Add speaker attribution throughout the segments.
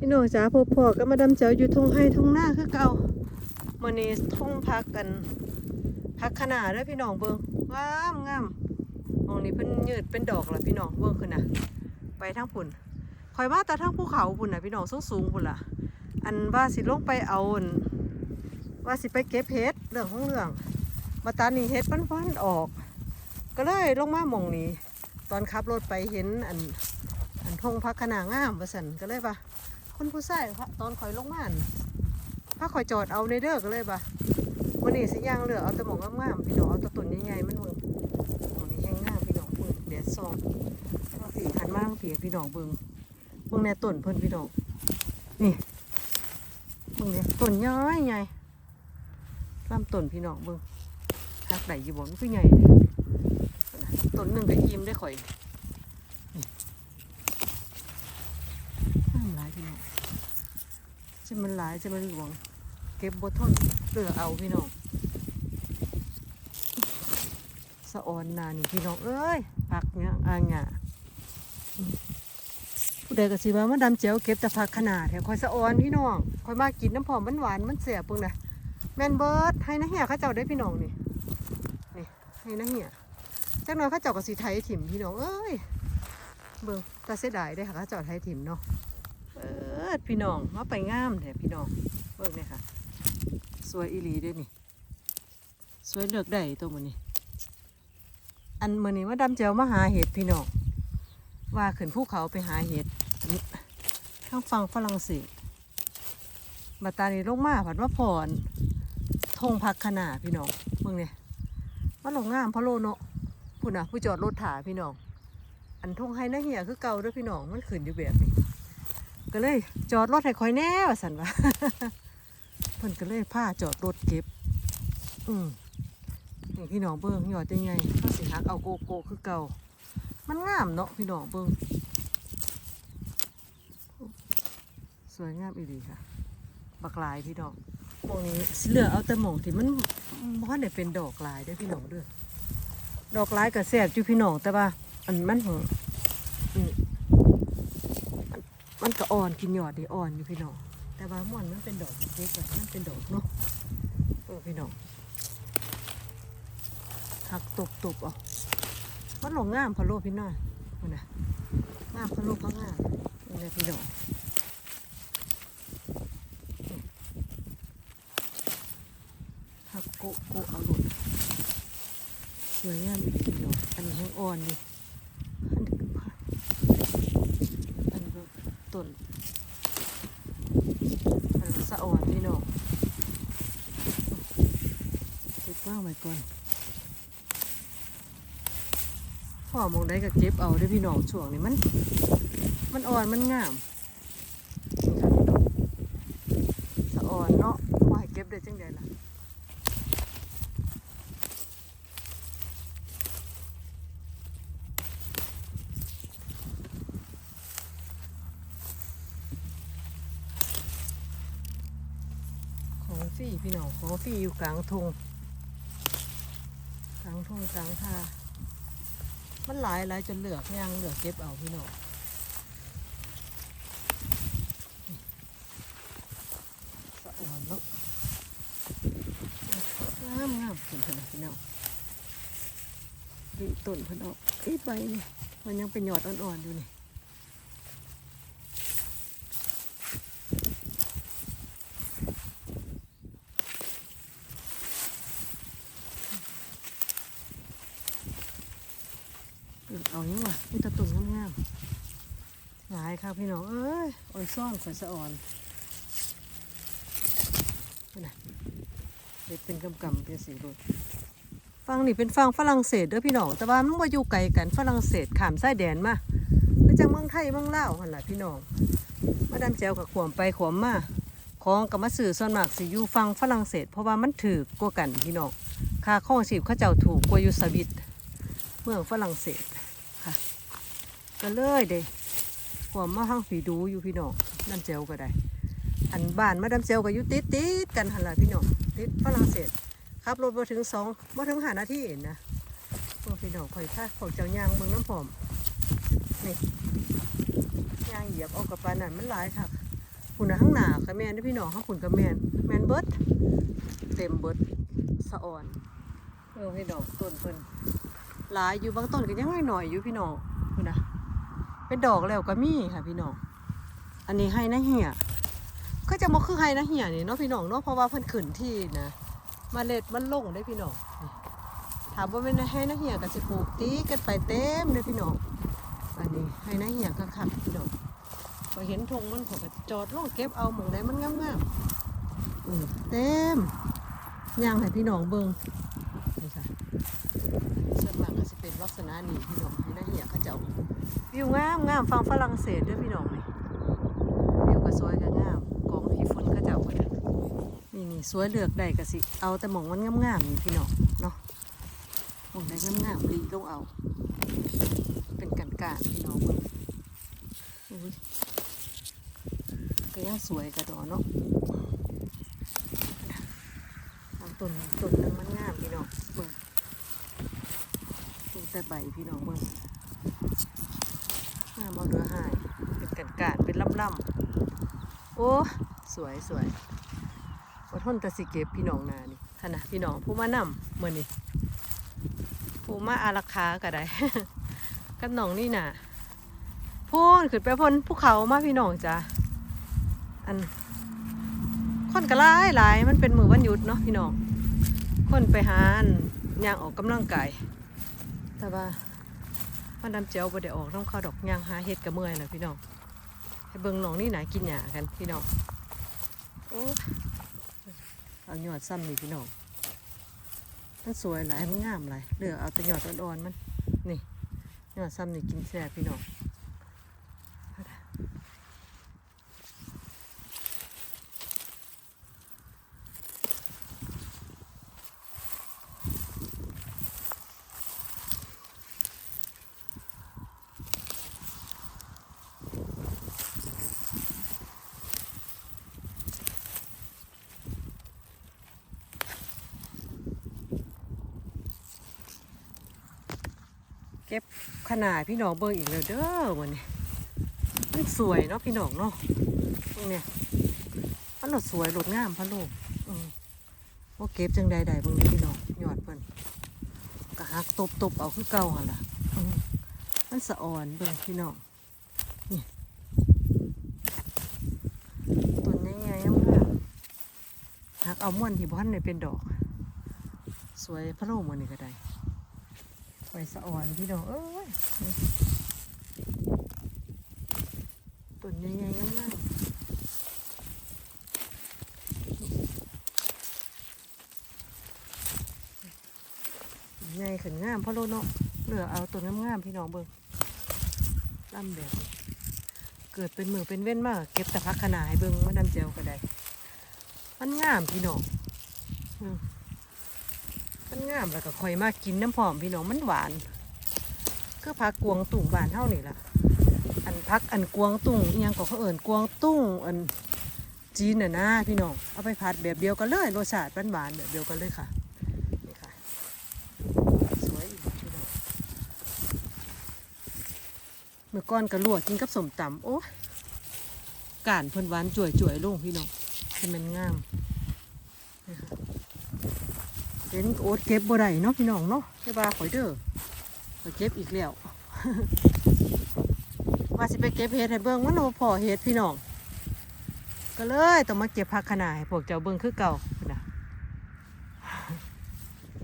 Speaker 1: พี่น้องจ๋าพบพ่อก็มาดำเจ้าอยู่ทงให้ทงหน้าคือเก่ามื้อนี้ทงพักกัน พักขนาดเด้อพี่น้องเบิ่งงามงามมองนี้เพิ่นยืดเป็นดอกล้วพี่น้องเบิ่งขึ้นน่ะไปทางพุ่นคอยว่าแต่ทางภูเขาพุ่นน่ะพี่น้องสูงสูงๆพุ่นล่ะอันว่าสิลงไปเอาว่าสิไปเก็บเห็ดเรื่องของเรื่องมาตานี่เห็ดมันพันออก ก็เลยลงมามองนี้ ตอนขับรถไปเห็นอันอันทงพักขนางามว่าสันก็เลยปะ คนผู้ชายค่ตอนคอยลงมาอั่นพาคอยจอดเอาในเด้อก็เลยปะวันนี้สิย่างเหลือเอาต่หมองงามๆพี่น้องเอาตะตุ่นใหญ่ๆมันเบิ่งหมองนี้แห้งงามพี่น้องเบิ่งแดดส่องมาผีหันมาทางผีพี่น้องเบิ่งเบิ่งในต้นเพิ่นพี่น้องนี่เบิ่งเนี่ยต้นย้อยใหญ่ลำต้นพี่น้องเบิ่งหักไหลอยู่บ่มันคือใหญ่ต้นหนึ่งก็อิ่มได้ข่อย ห้ามหลายพี่น้อง จะมันหลายจะมันหลวง เก็บบทนเลือกเอาพี่น้องสะออนนานี่พี่น้องเอ้ยผักเนี่ยอ่างอะอืมผู้ใดก็สิว่ามาดำเจียวเก็บแต่ผักขนาดแถวคอยสะออนพี่น้องคอยมากินน้ำผอมมันหวานมันเสียปุ่งนะแมนเบิร์ดให้นะเหี่ยข้าเจ้าได้พี่น้องนี่นี่ให้นะเหี่ยจักน่อยข้าเจ้าก็สีไทยถิ่มพี่น้องเอ้ยเบิ่งตาเสียดายได้ค่ะเขาจอดไทยถิ่มเนาะ เออพี่น้องมาไปงามแท้พี่น้องเบิ่งเนี่ยค่ะ สวยอีหลีด้วยนี่ สวยเลือกได้ตัวมันนี้อันมือนี้มาดำเจียวมาหาเห็ดพี่น้องว่าขึ้นภูเขาไปหาเห็ดทางฝั่งฝรั่งเศสบัดตานี้ลงมาผัดว่าพรทงพักขนาพี่น้องเบิ่งเนี่ยมันลงงามพะโลเนาะพุ่นน่ะผู้จอดรถถาพี่น้อง อันทงให้นะเหียคือเก่าด้วยพี่น้องมันขึ้นอยู่แบบนี้ ก็เลยจอดรถให้คอยแน่ว่าสันวะเพิ่นก็เลยพาจอดรถเก็บ อืมนี่พี่น้องเบิ้งหยอดยังไงเขาสิหักเอาโกโก้คือเก่า มันงามเนาะพี่น้องเบิ้งสวยงามอีดีค่ะบักลายพี่น้องตรงนี้เหลือเอาแต่หมองที่มันบ่ได้เป็นดอกลายได้พี่น้องเด้อดอกลายก็แซ่บอยู่พี่น้องแต่ว่าอันมันหอื มันก็อ่อนกินยอดดีอ่อนอยู่พี่น้องแต่ว่าม่วนมันเป็นดอกเล็กๆอะมันเป็นดอกเนาะเออพี่น้องหักตบตบๆเอะมันหลงงามพะโลพี่น้องมันนะงามพะโลเขางามนี่นะพี่น้องหักโกโกเอาหลุดสวยงามอีกพี่น้องอันนี้แห้งอ่อนดินี้ก็อันนี้ก็ต้นอันนี้ก็สะอ่อนพี่น้องเก็บว่าง ไว้ก่อนพ่อมองได้ก็เก็บเอาเด้พี่น้องช่วงนี้มัน มันอ่อนมันงามองสะอ่อนเนาะว่าให้เก็บได้จังใดล่ะของฟรีพี่น้องของฟรีอยู่กลางทง ทุ่งกลางท่ามันหลายหลายจนเหลือกยังเหลือกเก็บเอาพี่น้องสะอ่อนเนาะงามงามเห็นเพิ่นนะพี่น้องดูต้นพี่นออกอีใบนี่มันยังเป็นหยอดอ่อนๆอยู่นี่ เออเอายังวะนี่ตะตุ่นงามๆหลายครับพี่น้อง เอ้ยอ่อนซ่อนขอยสะอ่อนนะเด็ดเป็นกำกำเป็นสีรดฟังนี่เป็นฟังฝรั่งเศสเด้อพี่น้อง แต่ว่ามันมาอยู่ไกลกันฝรั่งเศสขามไส้แดนมาคือจังเมืองไทยเมืองลาวหันละพี่น้อง มาดามแจวกับขวมไปขวมมาของกับมาสื่อส่วนมากสิอยู่ฟังฝรั่งเศส เพราะว่ามันถือกว่ากันพี่น้องค่าข้องชีพเขาเจ้าถูกกว่าอยู่สวิต มืองฝรั่งเศสค่ะ ก็เลยเด้ความมาห้างผีดูอยู่พี่น้องน้ำเจลก็ได้ อันบ้านมาดำเจลก็อยู่ติดติดกันหันละพี่น้องติดฝรั่งเศสขับรถมาถึงสองมาถึงหานาทีเองนะพวกพี่น้องคอยค่าของเจ้ายางเมืองน้ำผอมนี่ยางเหยียบออกกับปานั่นมันหลายค่ะฝุ่นะข้างหน้าค่ะแมนเด้พี่น้องข้าขุนกับแมนแมนเบิร์ดเต็มเบิร์ดสะอ่อนเออพี่น้องต้นเพิ่น หลายอยู่บางต้นก็ยังน้อยอยู่พี่น้องนะเป็นดอกแล้วก็มีค่ะพี่น้องอันนี้ให้นะเหี่ยก็จะบ่คือให้นะเหี่ยนี่เนาะพี่น้องเนาะเพราะว่าเพิ่นขึ้นที่นะเมล็ดมันลงได้พี่น้องถามว่าเป็นให้นะเหี่ยก็สิปลูกตีกันไปเต็มเลยพี่น้องอันนี้ให้นะเหี่ยคักๆพี่น้องพอเห็นธงมันผมก็จอดลงเก็บเอาหมองใดมันงามๆเต็มย่างให้พี่น้องเบิ่งนี่ค่ะส่วนมากก็จะเป็ นลักษณะนี้พี่น้องให้น้าเหี่ยเขาเจ้าวิวงามงามฟังฝรั่งเศสด้วยพี่น้องนี่วิวก็สวยก็งามกองผีฝนเขาเจ้าก็นนี่นี่สวยเลือกได้ก็สิ เอาแต่หมองมันงามๆนี่พี่น้องเนาะหมองใดงามๆรีลงเอา เป็นกันกาพี่น้องเบิ่งอุ้ยก็ยังสวยกระดอเนาะต้นต้นนึงมันงามพี่น้องเบิ่ง แต่ใบพี่น้องเบิ่งงามอาเรือหาย เป็นกันกาดเป็นล่ำๆโอ้ สวยสวยอดทนแตะสิเก็บพี่น้องนานี่ขนาดพี่น้องผู้มานำเมื่อนี่ผู้มาอารักขาก็ได้กับน้องนี่น่ะพูนขึ้นไปพ้นภูเขามาพี่น้องจ้ะอันคนก็หลายหลายมันเป็นมือวันหยุดเนาะพี่น้องคนไปหาอันย่างออกกำลังกาย แต่ว่ามันดำเจียวบ่ได้ออกต้องข้าดอกยางหาเห็ดกระเมื่อยนะพี่น้องให้เบิ่งน้องนี่หนากินหยากันพี่น้องโอ้เอาหยอดซ้ำนี่พี่น้องมันสวยหลายมันงามหลายเลือเอาแต่หยอดอ่อนๆมันนี่หยอดซ้ำนี่กินแซ่บพี่น้อง เก็บ ขนาดพี่น้องเบิ่งอีกแล้วเด้อวันนี้มันสวยเนาะพี่น้องเนาะตรงเนี้ยมันหลดสวยหลดงามพะโลกอืมว่าเก็บจังใดใดบิ่งพี่น้องยอดเพิ่นกะหักตบตบเอาคือเก่าหันล่ะมันสะอ่อนเบิ่งพี่น้องนี่ต้นใหญ่ๆงามๆหักเอาม่วนที่บ่ทันได้เป็นดอก สวยพะโลกมื้อนี้ก็ได้ ไฟสะอ่อนพี่น้องเอ้ยนี่ต้นใหญ่ๆงามๆใหญ่ขึ้นงามเพราะโลเนาะเหลือเอาต้นงามๆพี่น้องเบิ่งล่ำแบบเกิดเป็นมือเป็นเว้นมากเก็บแต่พักขนาให้เบิ่งมานำเจลก็ได้ มันงามพี่น้อง มันงามแล้วก็คอยมากินน้ำหอมพี่น้องมันหวาน คือพักกวงตุ่งบานเท่านี่ล่ะ อันพักอันกวงตุ่งยังก็เขาเอิ่นกวงตุ้งอันจีนน่ะนะพี่น้องเอาไปผัดแบบเดียวกันเลยรสชาติหวานแบบเดียวกันเลยค่ะนี่ค่ะสวยอีกพี่น้องเมื่อก่อนก็ลวกกินกับสมตำโอ้กานเพิ่นหวานจ่วยๆลงพี่น้องให้มันงามนี่ค่ะ เห็นโอ๊ตเก็บบ่ได้เนาะพี่น้องเนาะใช่ป่ะข่อยเด้อไปเก็บอีกแล้วว่าสิไปเก็บเห็ดให้เบิ่งมันบ่พอเห็ดพี่น้องก็เลยต้องมาเก็บผักขนาให้พวกเจ้าเบิ่งคือเก่าพุ่นะ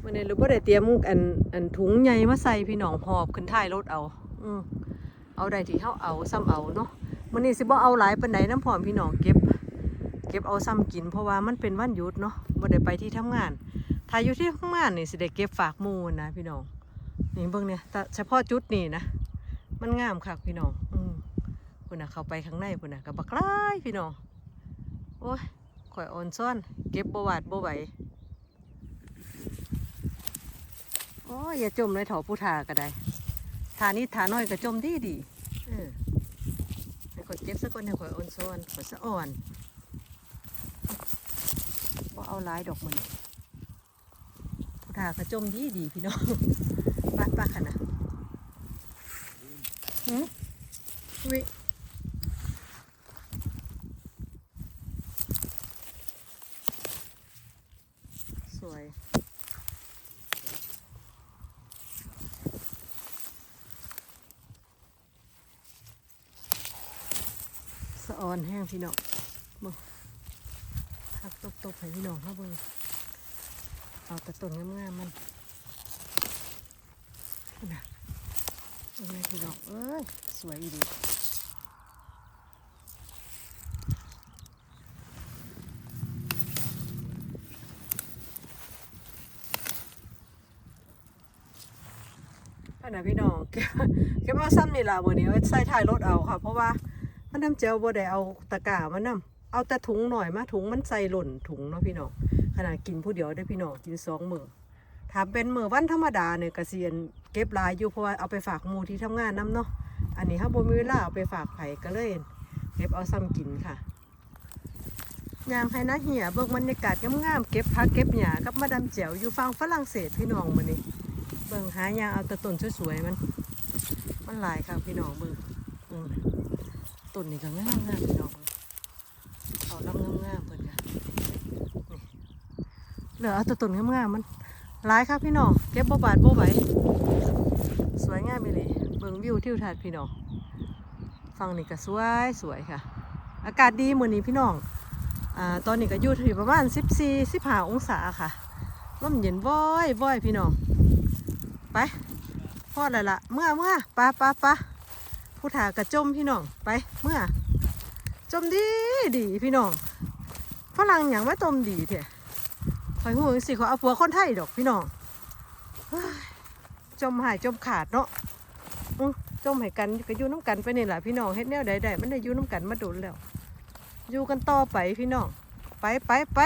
Speaker 1: วันนี้เราบ่ได้เตรียมอันอันถุงใหญ่มาใส่พี่น้องหอบขึ้นท้ายรถเอา อือเอาได้ที่เฮาเอาซ้ำเอาเนาะมื้อนี้สิบ่เอาหลายปานใดน้ำพร้อมพี่น้องเก็บ เก็บเอาซ้ำกินเพราะว่ามันเป็นวันหยุดเนาะบ่ได้ไปที่ทำงาน ถ้าอยู่ที่ทำงานนี่สิได้เก็บฝากมู่นะพี่น้อง นี่เบิ่งเนี่ยแต่เฉพาะจุดนี่นะ มันงามคักพี่น้อง อืมพุ่นน่ะเข้าไปข้างในพุ่นน่ะกับบักหลายพี่น้อง โอ้ยข่อยอ่อนซ่อน เก็บบ่หวาดบ่ไหวโอ้ยอย่าจมเลยเถาผู้ทาก็ได้ทานี้ทาน้อยก็จมดีดีเออให้ข่อยเก็บสักคนให้ข่อยอ่อนซ่อนข่อยสะอ่อนบ่เอาลายดอกมันาก็จมดีดีพี่น้องปัดปักขนาดหืมวิสวย สะออนแห้งพี่น้องมึงพักตบๆให้พี่น้องเข้าเบอร์ เอาแต่ต้นงามๆมันนะเบิ่งพี่น้องเอ้ย สวยดีอันนะพี่น้องเก็บเอาซ้ำนี่ล่ะวันนี้เอาใส่ท้ายรถเอาค่ะ เพราะว่ามันน้ำเจลบ่ได้เอาตะกร้ามันนํ เอาแต่ถุงหน่อยมาถุงมันใส่หล่นถุงเนาะพี่น้องขนาดกินผู้เดียวได้พี่น้องกินสองมือถ้าเป็นมือวันธรรมดาเนี่ยกระเซียนเก็บลายอยู่เพราะว่าเอาไปฝากมูที่ทำงานนํเนาะอันนี้ถ้าบ่มีเวลาเอาไปฝากไผ่ก็เลยเก็บเอาซ้ำกินค่ะยางไผ่นะเหี่ยเบิ่งบรรยากาศงามๆเก็บผักเก็บหญ้ากับมาดามแจ๋วอยู่ฝั่งฝรั่งเศสพี่น้องมื้อนี้เบิ่งหายางเอาแต่ต้นสวยๆมันมันหลายครับพี่น้องเบิ่งต้นนี่ก็งางามๆพี่น้องเบิ่งเอาลำงามๆเพิ่นค่ะนี่เห ลือเอาแต่ต้นงามๆมันหลายครับพี่น้องเก็บบ่บาดบ่ไหวสวยงามอีหลีเบิ่งวิวทิวทัศน์พี่น้องฝั่งนี้ก็สวยสวยค่ะ อากาศดีเมื้อนี้พี่น้องอ่าตอนนี้ก็อยู่ที่ประมาณ 14 15องศาค่ะลมเย็นว้อยว้อยพี่น้องไปพอแล้วละเมื่อเมื่อปะปะปะผู้ถากระจมพี่น้องไปเมื่อ จมดีดีพี่น้องฝรั่งอย่างว่าจมดีเถอะ คอยหูสิเขาเอาผัวคนไทยดอกพี่น้องจมหายจมขาดเนาะจมหายกันก็อยู่น้ำกันไปนี่แหละพี่น้องเฮ็ดแนวใดๆมันได้อยู่น้ำกันมาโดนแล้ว อยู่กันต่อไปพี่น้องไปไปไป